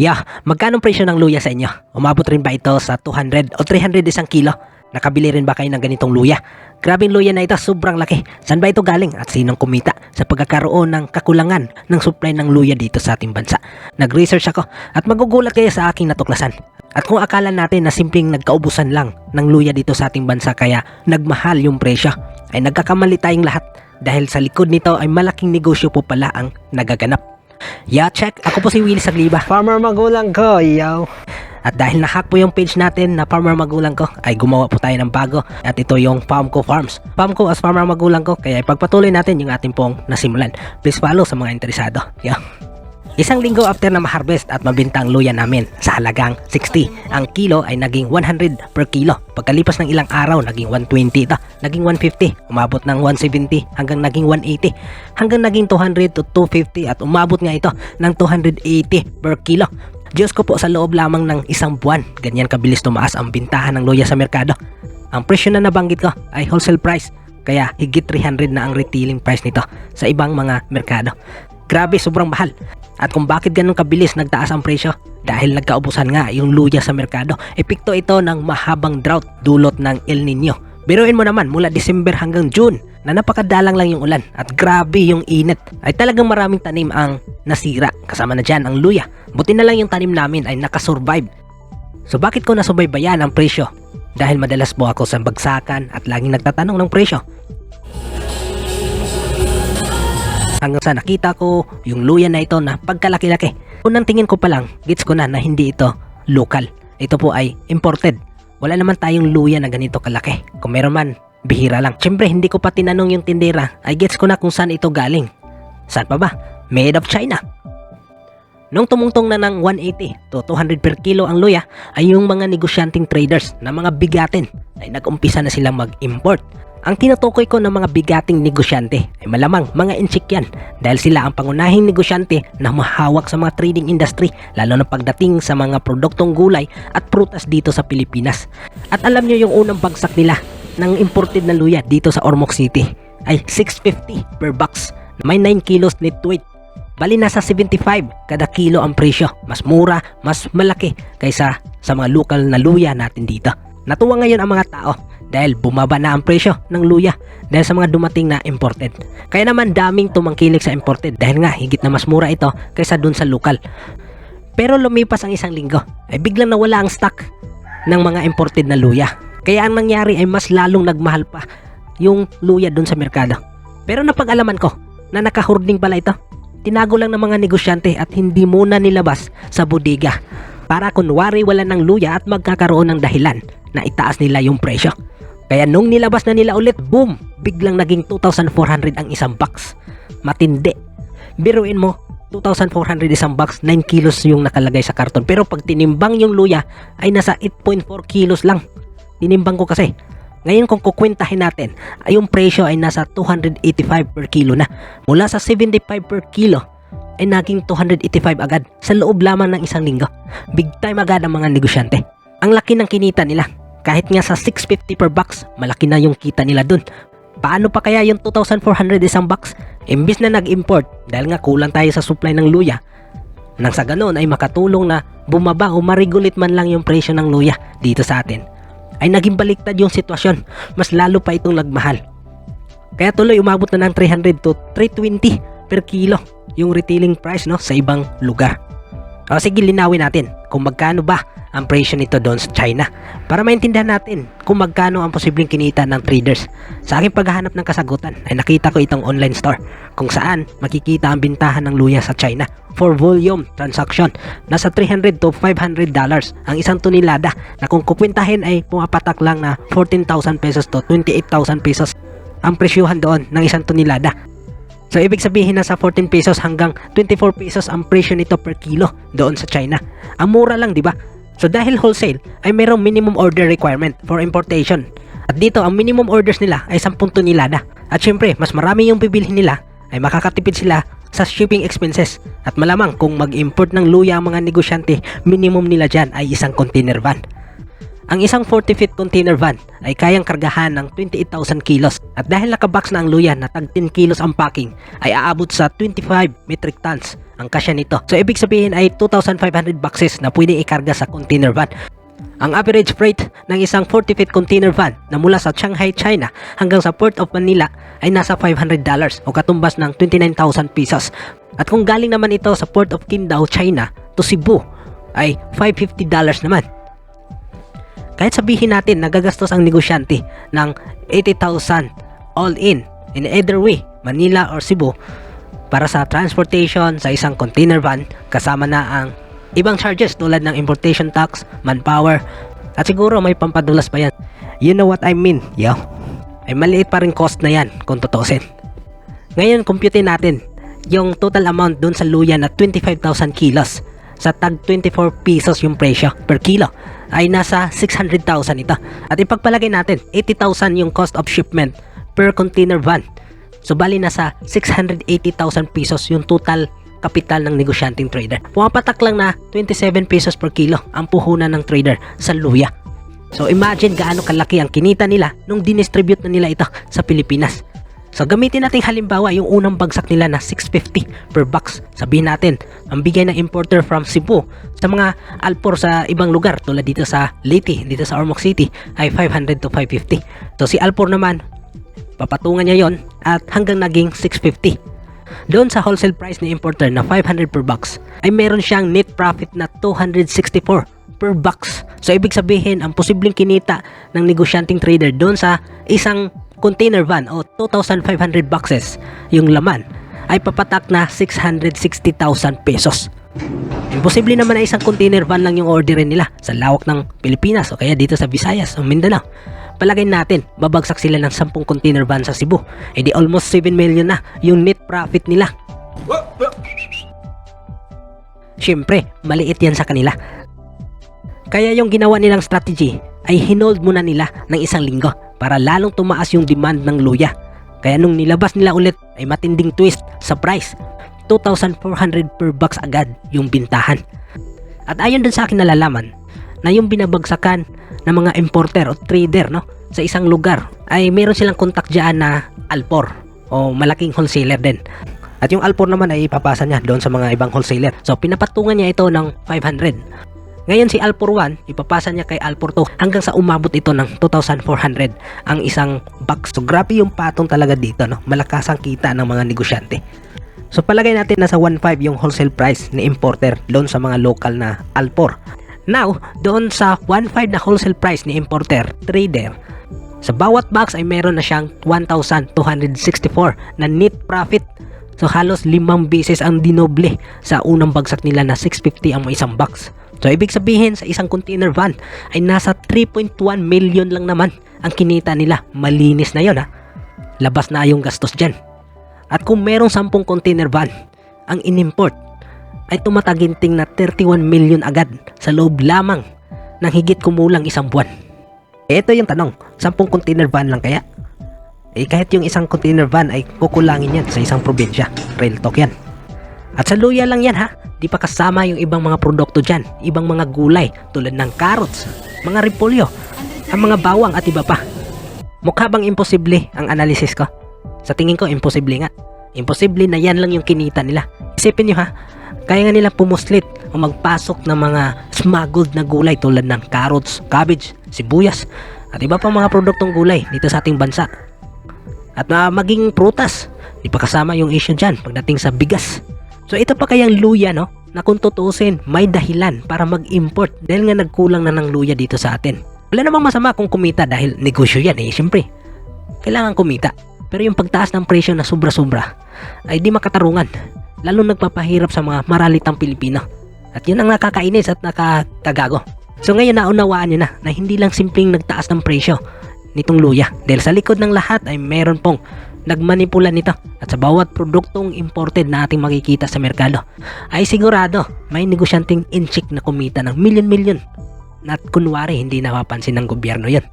Yeah, magkano presyo ng luya sa inyo? Umabot rin ba ito sa 200 o 300 isang kilo? Nakabili rin ba kayo ng ganitong luya? Grabing luya na ito, sobrang laki. Saan ba ito galing at sinong kumita sa pagkakaroon ng kakulangan ng supply ng luya dito sa ating bansa? Nag-research ako at magugulat kayo sa aking natuklasan. At kung akala natin na simpleng nagkaubusan lang ng luya dito sa ating bansa kaya nagmahal yung presyo, ay nagkakamali tayong lahat dahil sa likod nito ay malaking negosyo po pala ang nagaganap. Yeah, check. Ako po si Willie Sagliba. Farmer magulang ko, yo. At dahil nahack po yung page natin na Farmer Magulang ko, ay gumawa po tayo ng bago. At ito yung Farmco Farms. Farmco as Farmer Magulang ko, kaya ipagpatuloy natin yung ating pong nasimulan. Please follow sa mga interesado. Yeah. Isang linggo after na ma-harvest at mabinta ang luya namin sa halagang 60. Ang kilo ay naging 100 per kilo. Pagkalipas ng ilang araw, naging 120 ito. Naging 150. Umabot ng 170 hanggang naging 180. Hanggang naging 200 to 250 at umabot nga ito ng 280 per kilo. Diyos ko po sa loob lamang ng isang buwan, ganyan kabilis tumaas ang bintahan ng luya sa merkado. Ang presyo na nabanggit ko ay wholesale price, kaya higit 300 na ang retailing price nito sa ibang mga merkado. Grabe, sobrang mahal. At kung bakit ganun kabilis nagtaas ang presyo? Dahil nagkaubusan nga yung luya sa merkado. Epekto ito ng mahabang drought dulot ng El Nino. Biruin mo naman mula December hanggang June na napakadalang lang yung ulan at grabe yung init ay talagang maraming tanim ang nasira kasama na dyan ang luya buti na lang yung tanim namin ay nakasurvive so bakit ko nasubaybayan ang presyo dahil madalas po ako sa bagsakan at laging nagtatanong ng presyo hanggang sa nakita ko yung luya na ito na pagkalaki-laki. Unang tingin ko pa lang gets ko na na hindi ito local. Ito po ay imported. Wala naman tayong luya na ganito kalaki. Kung meron man bihira lang. Siyempre hindi ko pa tinanong yung tindera. Ay gets ko na kung saan ito galing. Saan pa ba? Made of China. Nung tumungtong na ng 180 to 200 per kilo ang luya ay yung mga negosyanteng traders na mga bigatin ay nag-umpisa na silang mag-import. Ang tinutukoy ko ng mga bigating negosyante ay malamang mga insik yan dahil sila ang pangunahing negosyante na mahawak sa mga trading industry lalo na pagdating sa mga produktong gulay at prutas dito sa Pilipinas. At alam nyo yung unang bagsak nila ng imported na luya dito sa Ormoc City ay 650 per box may 9 kilos net weight Bali nasa 75 kada kilo ang presyo. Mas mura, mas malaki kaysa sa mga local na luya natin dito. Natuwa ngayon ang mga tao dahil bumaba na ang presyo ng luya dahil sa mga dumating na imported. Kaya naman daming tumangkilik sa imported dahil nga higit na mas mura ito kaysa dun sa local. Pero lumipas ang isang linggo ay biglang nawala ang stock ng mga imported na luya. Kaya ang nangyari ay mas lalong nagmahal pa yung luya dun sa merkado. Pero napag-alaman ko na nakahurding pala ito tinago lang ng mga negosyante at hindi muna nilabas sa bodega para kunwari wala ng luya at magkakaroon ng dahilan na itaas nila yung presyo. Kaya nung nilabas na nila ulit, boom! Biglang naging 2,400 ang isang box. Matindi. Biruin mo, 2,400 isang box, 9 kilos yung nakalagay sa karton. Pero pag tinimbang yung luya, ay nasa 8.4 kilos lang. Tinimbang ko kasi. Ngayon kung kukwentahin natin, ay yung presyo ay nasa 285 per kilo na. Mula sa 75 per kilo, ay naging 285 agad sa loob lamang ng isang linggo. Big time agad ang mga negosyante. Ang laki ng kinita nila. Kahit nga sa 650 per box, malaki na yung kita nila dun. Paano pa kaya yung 2,400 isang box? Imbis na nag-import, dahil nga kulang tayo sa supply ng luya, nang sa ganon ay makatulong na bumaba o maregulit man lang yung presyo ng luya dito sa atin ay naging baliktad yung sitwasyon. Mas lalo pa itong nagmahal. Kaya tuloy umabot na ng 300 to 320 per kilo yung retailing price no sa ibang lugar. O sige linawin natin kung magkano ba ang presyo nito doon sa China para maintindihan natin kung magkano ang posibleng kinita ng traders. Sa aking paghahanap ng kasagutan ay nakita ko itong online store kung saan makikita ang bintahan ng luya sa China for volume transaction. Nasa 300 to 500 dollars ang isang tonelada na kung kukwentahin ay pumapatak lang na 14,000 pesos to 28,000 pesos ang presyuhan doon ng isang tonelada. So ibig sabihin na sa 14 pesos hanggang 24 pesos ang presyo nito per kilo doon sa China. Ang mura lang, di ba? So dahil wholesale ay mayroong minimum order requirement for importation. At dito ang minimum orders nila ay 10 tonelada. At syempre, mas marami yung bibilhin nila ay makakatipid sila sa shipping expenses. At malamang kung mag-import ng luya ang mga negosyante, minimum nila dyan ay isang container van. Ang isang 40 feet container van ay kayang kargahan ng 28,000 kilos at dahil nakabox na ang luya na tag 10 kilos ang packing ay aabot sa 25 metric tons ang kasya nito. So ibig sabihin ay 2,500 boxes na pwedeng ikarga sa container van. Ang average freight ng isang 40 feet container van na mula sa Shanghai, China hanggang sa Port of Manila ay nasa $500 o katumbas ng 29,000 pesos. At kung galing naman ito sa Port of Qingdao, China to Cebu ay $550 naman. Kahit sabihin natin nagagastos ang negosyante ng 80,000 all in in either way, Manila or Cebu para sa transportation sa isang container van kasama na ang ibang charges tulad ng importation tax, manpower, at siguro may pampadulas pa yan. You know what I mean, yo? Ay maliit pa rin cost na yan kung tutusin. Ngayon, compute natin yung total amount dun sa luya na 25,000 kilos sa tag 24 pesos yung presyo per kilo ay nasa 600,000 ito. At ipagpalagay natin, 80,000 yung cost of shipment per container van. So bali nasa 680,000 pesos yung total kapital ng negosyanteng trader. Pumapatak lang na 27 pesos per kilo ang puhunan ng trader sa luya. So imagine gaano kalaki ang kinita nila nung dinistribute na nila ito sa Pilipinas. So gamitin natin halimbawa yung unang bagsak nila na 650 per box. Sabihin natin, ang bigay ng importer from Cebu sa mga alpor sa ibang lugar tulad dito sa Leyte, dito sa Ormoc City ay 500 to 550. So si alpor naman, papatungan niya yon at hanggang naging 650. Doon sa wholesale price ni importer na 500 per box ay meron siyang net profit na 264 per box. So ibig sabihin ang posibleng kinita ng negosyanteng trader doon sa isang container van o 2,500 boxes yung laman ay papatak na 660,000 pesos. Imposible naman na isang container van lang yung orderin nila sa lawak ng Pilipinas o kaya dito sa Visayas o Mindanao. Palagay natin, babagsak sila ng 10 container van sa Cebu. E di almost 7 million na yung net profit nila. Siyempre, maliit yan sa kanila. Kaya yung ginawa nilang strategy ay hinold muna nila ng isang linggo para lalong tumaas yung demand ng luya. Kaya nung nilabas nila ulit ay matinding twist sa price. 2,400 per box agad yung bintahan. At ayon dun sa akin nalalaman na yung binabagsakan ng mga importer o trader no sa isang lugar ay meron silang kontak dyan na alpor o malaking wholesaler din. At yung alpor naman ay ipapasa niya doon sa mga ibang wholesaler. So pinapatungan niya ito ng 500. Ngayon si Alpor 1, ipapasa niya kay Alpor 2 hanggang sa umabot ito ng 2,400 ang isang box. So grabe yung patong talaga dito, no? Malakas ang kita ng mga negosyante. So palagay natin nasa 1.5 yung wholesale price ni importer doon sa mga local na Alpor. Now, doon sa 1.5 na wholesale price ni importer, trader, sa bawat box ay meron na siyang 1,264 na net profit. So halos limang beses ang dinoble sa unang bagsak nila na 650 ang isang box. So ibig sabihin sa isang container van ay nasa 3.1 million lang naman ang kinita nila. Malinis na yon ha. Labas na yung gastos dyan. At kung merong 10 container van ang inimport ay tumataginting na 31 million agad sa loob lamang ng higit kumulang isang buwan. Ito yung tanong, 10 container van lang kaya? Eh kahit yung isang container van ay kukulangin yan sa isang probinsya. Real talk yan. At sa luya lang yan ha, di pa kasama yung ibang mga produkto dyan, ibang mga gulay tulad ng carrots, mga repolyo, ang mga bawang at iba pa. Mukha bang imposible ang analysis ko? Sa tingin ko, imposible nga. Imposible na yan lang yung kinita nila. Isipin nyo ha, kaya nga nila pumuslit o magpasok ng mga smuggled na gulay tulad ng carrots, cabbage, sibuyas, at iba pang mga produktong gulay dito sa ating bansa. At na maging prutas, di yung issue dyan pagdating sa bigas. So ito pa kayang luya no, na kung tutuusin may dahilan para mag-import dahil nga nagkulang na ng luya dito sa atin. Wala namang masama kung kumita dahil negosyo yan eh, siyempre. Kailangan kumita. Pero yung pagtaas ng presyo na sobra-sobra ay di makatarungan. Lalo nagpapahirap sa mga maralitang Pilipino. At yun ang nakakainis at nakakagago. So ngayon naunawaan nyo na na hindi lang simpleng nagtaas ng presyo nitong luya. Dahil sa likod ng lahat ay meron pong nagmanipula nito at sa bawat produktong imported na ating makikita sa merkado ay sigurado may negosyanteng inchik na kumita ng milyon-milyon at kunwari hindi napapansin ng gobyerno yan.